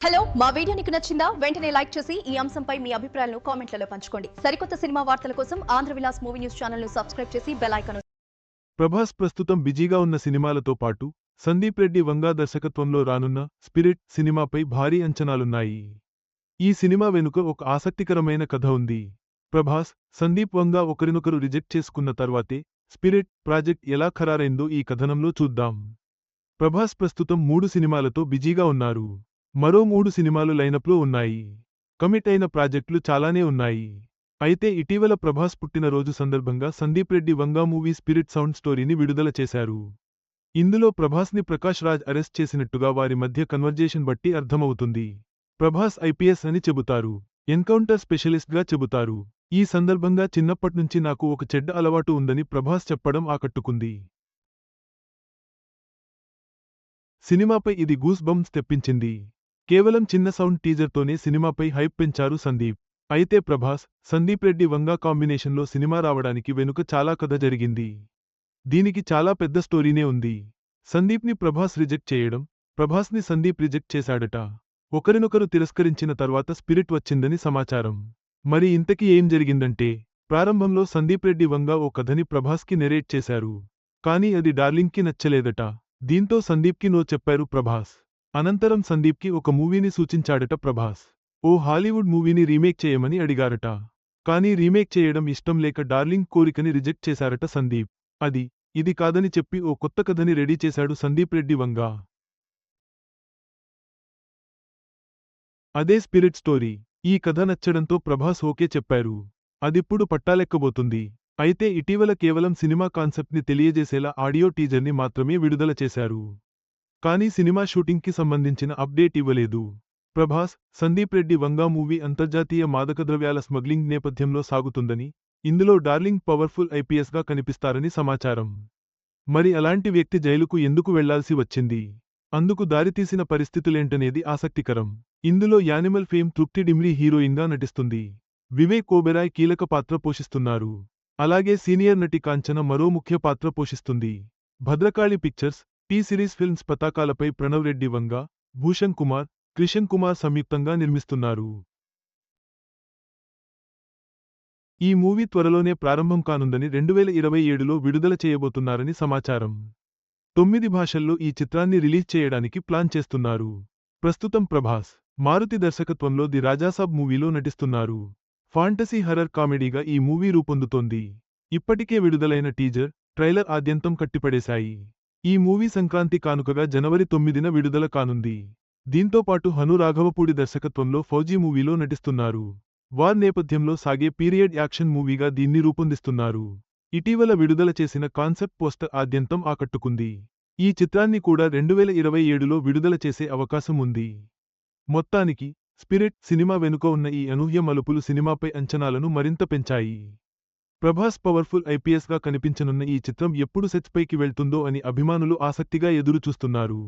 Hello మా video నీకు నచ్చిందా? వెంటనే లైక్ చేసి ఈ అంశంపై మీ అభిప్రాయాలను కామెంట్లలో పంచుకోండి. సరికొత్త సినిమా వార్తల కోసం ఆంధ్ర విలాస్ మూవీ న్యూస్ ఛానల్ను సబ్స్క్రైబ్ చేసి బెల్ ప్రభాస్ ప్రస్తుతం బిజీగా ఉన్న సినిమాలతో పాటు సందీప్ రెడ్డి వంగా దర్శకత్వంలో రానున్న స్పిరిట్ సినిమాపై భారీ అంచనాలున్నాయి. ఈ సినిమా వెనుక ఒక ఆసక్తికరమైన కథ ఉంది. ప్రభాస్ సందీప్ వంగా ఒకరినొకరు రిజెక్ట్ చేసుకున్న తర్వాతే స్పిరిట్ ప్రాజెక్ట్ ఎలా ఖరారైందో ఈ కథనంలో చూద్దాం. ప్రభాస్ ప్రస్తుతం మూడు సినిమాలతో బిజీగా ఉన్నారు. మరో మూడు సినిమాలు లైనప్లో ఉన్నాయి. కమిట్ అయిన ప్రాజెక్టులు చాలానే ఉన్నాయి. అయితే ఇటీవల ప్రభాస్ పుట్టినరోజు సందర్భంగా Sandeep Reddy Vanga movie Spirit sound స్టోరీని విడుదల చేశారు. ఇందులో ప్రభాస్ని ప్రకాష్ రాజ్ అరెస్ట్ చేసినట్టుగా వారి మధ్య కన్వర్జేషన్ బట్టి అర్థమవుతుంది. ప్రభాస్ ఐపీఎస్ అని చెబుతారు. ఎన్కౌంటర్ స్పెషలిస్ట్గా చెబుతారు. ఈ సందర్భంగా చిన్నప్పట్నుంచి నాకు ఒక చెడ్డ అలవాటు ఉందని ప్రభాస్ చెప్పడం ఆకట్టుకుంది. సినిమాపై ఇది గూస్ బంప్స్ తెప్పించింది. కేవలం చిన్న సౌండ్ టీజర్తోనే సినిమాపై హైప్ పెంచారు సందీప్. అయితే ప్రభాస్ సందీప్ రెడ్డి వంగా కాంబినేషన్లో సినిమా రావడానికి వెనుక చాలా కథ జరిగింది. దీనికి చాలా పెద్ద స్టోరీనే ఉంది. సందీప్ని ప్రభాస్ రిజెక్ట్ చేయడం ప్రభాస్ని సందీప్ రిజెక్ట్ చేశాడట. ఒకరినొకరు తిరస్కరించిన తర్వాత స్పిరిట్ వచ్చిందని సమాచారం. మరి ఇంతకీ ఏం జరిగిందంటే ప్రారంభంలో సందీప్ రెడ్డి వంగా ఓ కథని ప్రభాస్కి నెరేట్ చేశారు. కానీ అది డార్లింగ్కి నచ్చలేదట. దీంతో సందీప్కి నో చెప్పారు ప్రభాస్. అనంతరం సందీప్కి ఒక మూవీని సూచించాడట ప్రభాస్. ఓ హాలీవుడ్ మూవీని రీమేక్ చేయమని అడిగారట. కానీ రీమేక్ చేయడం ఇష్టం లేక డార్లింగ్ కోరికని రిజెక్ట్ చేశారట సందీప్. అది ఇది కాదని చెప్పి ఓ కొత్త కథని రెడీ చేశాడు సందీప్ రెడ్డి వంగా. అదే స్పిరిట్ స్టోరీ. ఈ కథ నచ్చడంతో ప్రభాస్ ఓకే చెప్పారు. అదిప్పుడు పట్టాలెక్కబోతుంది. అయితే ఇటీవల కేవలం సినిమా కాన్సెప్ట్ని తెలియజేసేలా ఆడియో టీజర్ని మాత్రమే విడుదల చేశారు. కానీ సినిమా షూటింగ్కి సంబంధించిన అప్డేట్ ఇవ్వలేదు. ప్రభాస్ సందీప్ రెడ్డి వంగా మూవీ అంతర్జాతీయ మాదకద్రవ్యాల స్మగ్లింగ్ నేపథ్యంలో సాగుతుందని ఇందులో డార్లింగ్ పవర్ఫుల్ ఐపీఎస్గా కనిపిస్తారని సమాచారం. మరి అలాంటి వ్యక్తి జైలుకు ఎందుకు వెళ్ళాల్సి వచ్చింది? అందుకు దారితీసిన పరిస్థితులేంటనేది ఆసక్తికరం. ఇందులో యానిమల్ ఫేమ్ తృప్తి డిమ్రీ హీరోయిన్గా నటిస్తుంది. వివేక్ ఓబెరాయ్ కీలక పాత్ర పోషిస్తున్నారు. అలాగే సీనియర్ నటి కాంచన మరో ముఖ్య పాత్ర పోషిస్తుంది. Bhadrakali pictures T series films పతాకాలపై Pranav Reddy Vanga Bhushan Kumar Krishan Kumar సంయుక్తంగా నిర్మిస్తున్నారు. ఈ మూవీ త్వరలోనే ప్రారంభం కానుందని రెండువేల ఇరవై ఏడులో విడుదల చేయబోతున్నారని సమాచారం. తొమ్మిది భాషల్లో ఈ చిత్రాన్ని రిలీజ్ చేయడానికి ప్లాన్ చేస్తున్నారు. ప్రస్తుతం ప్రభాస్ మారుతి దర్శకత్వంలో ది రాజాసాబ్ మూవీలో నటిస్తున్నారు. ఫాంటసీ హర్రర్ కామెడీగా ఈ మూవీ రూపొందుతోంది. ఇప్పటికే విడుదలైన టీజర్ ట్రైలర్ ఆద్యంతం కట్టిపడేశాయి. ఈ మూవీ సంక్రాంతి కానుకగా జనవరి తొమ్మిదిన విడుదల కానుంది. దీంతో పాటు హను రాఘవపూడి దర్శకత్వంలో ఫౌజీ మూవీలో నటిస్తున్నారు. వార్ నేపథ్యంలో సాగే పీరియడ్ యాక్షన్ మూవీగా దీన్ని రూపొందిస్తున్నారు. ఇటీవల విడుదల చేసిన కాన్సెప్ట్ పోస్టర్ ఆద్యంతం ఆకట్టుకుంది. ఈ చిత్రాన్ని కూడా రెండువేల ఇరవై ఏడులో విడుదల చేసే అవకాశం ఉంది. మొత్తానికి స్పిరిట్ సినిమా వెనుక ఉన్న ఈ అనూహ్య మలుపులు సినిమాపై అంచనాలను మరింత పెంచాయి. ప్రభాస్ పవర్ఫుల్ ఐపీఎస్గా కనిపించనున్న ఈ చిత్రం ఎప్పుడు సెట్స్పైకి వెళ్తుందో అని అభిమానులు ఆసక్తిగా ఎదురుచూస్తున్నారు.